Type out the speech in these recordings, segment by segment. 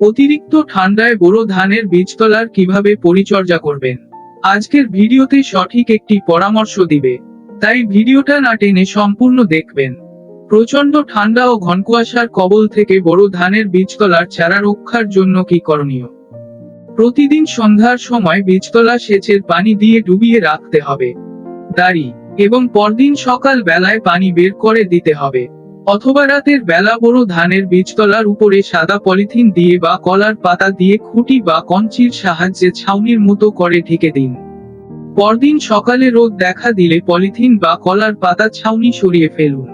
অতিরিক্ত ঠান্ডায় বোরো ধানের বীজতলার কীভাবে পরিচর্যা করবেন? আজকের ভিডিওতে সঠিক একটি পরামর্শ দিবে। তাই ভিডিওটা না টেনে সম্পূর্ণ দেখবেন। প্রচণ্ড ঠান্ডা ও ঘন কুয়াশার কবল থেকে বড় ধানের বীজতলার চারা রক্ষার জন্য কি করণীয়? প্রতিদিন সন্ধ্যার সময় বীজতলা সেচের পানি দিয়ে ডুবিয়ে রাখতে হবে। দাড়ি এবং পরদিন সকাল বেলায় পানি বের করে দিতে হবে। অথবা রাতের বেলা বড় ধানের বীজতলার উপরে সাদা পলিথিন দিয়ে বা কলার পাতা দিয়ে খুঁটি বা কঞ্চির সাহায্যে ছাউনির মতো করে ঢেকে দিন। পরদিন সকালে রোদ দেখা দিলে পলিথিন বা কলার পাতা ছাউনি সরিয়ে ফেলুন।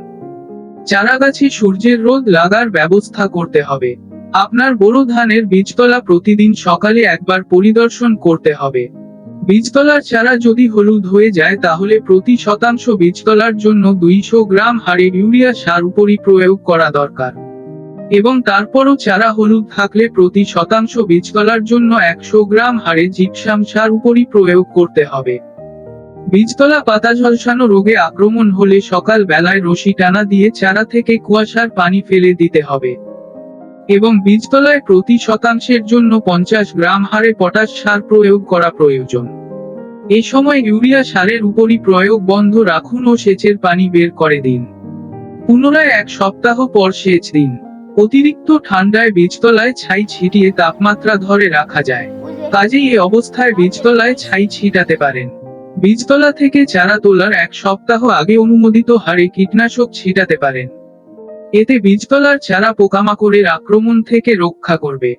চারা গাছে সূর্যের রোদ লাগার ব্যবস্থা করতে হবে। আপনার বড় ধানের বীজতলা প্রতিদিন সকালে একবার পরিদর্শন করতে হবে। বীজতলার চারা যদি হলুদ হয়ে যায় তাহলে প্রতি শতাংশ বীজতলার জন্য দুইশো গ্রাম হারে ইউরিয়া সার উপরই প্রয়োগ করা দরকার। এবং তারপরও চারা হলুদ থাকলে প্রতি শতাংশ বীজতলার জন্য একশো গ্রাম হারে জিপসাম সার উপরই প্রয়োগ করতে হবে। বীজতলা পাতা ঝলসানো রোগে আক্রমণ হলে সকাল বেলায় রশি টানা দিয়ে চারা থেকে কুয়াশার পানি ফেলে দিতে হবে। এবং বীজতলায় প্রতি শতাংশের জন্য পঞ্চাশ গ্রাম হারে পটাশ সার প্রয়োগ করা প্রয়োজন। এ সময় ইউরিয়া সারের উপরই প্রয়োগ বন্ধ রাখুন ও সেচের পানি বের করে দিন। পুনরায় এক সপ্তাহ পর সেচ দিন। অতিরিক্ত ঠান্ডায় বীজতলায় ছাই ছিটিয়ে তাপমাত্রা ধরে রাখা যায়। কাজেই এই অবস্থায় বীজতলায় ছাই ছিটাতে পারেন। বীজতলা থেকে চারা তোলার এক সপ্তাহ আগে অনুমোদিত হারে কীটনাশক ছিটাতে পারেন। এতে বীজতলার চারা পোকামাকড়ের আক্রমণ থেকে রক্ষা করবে।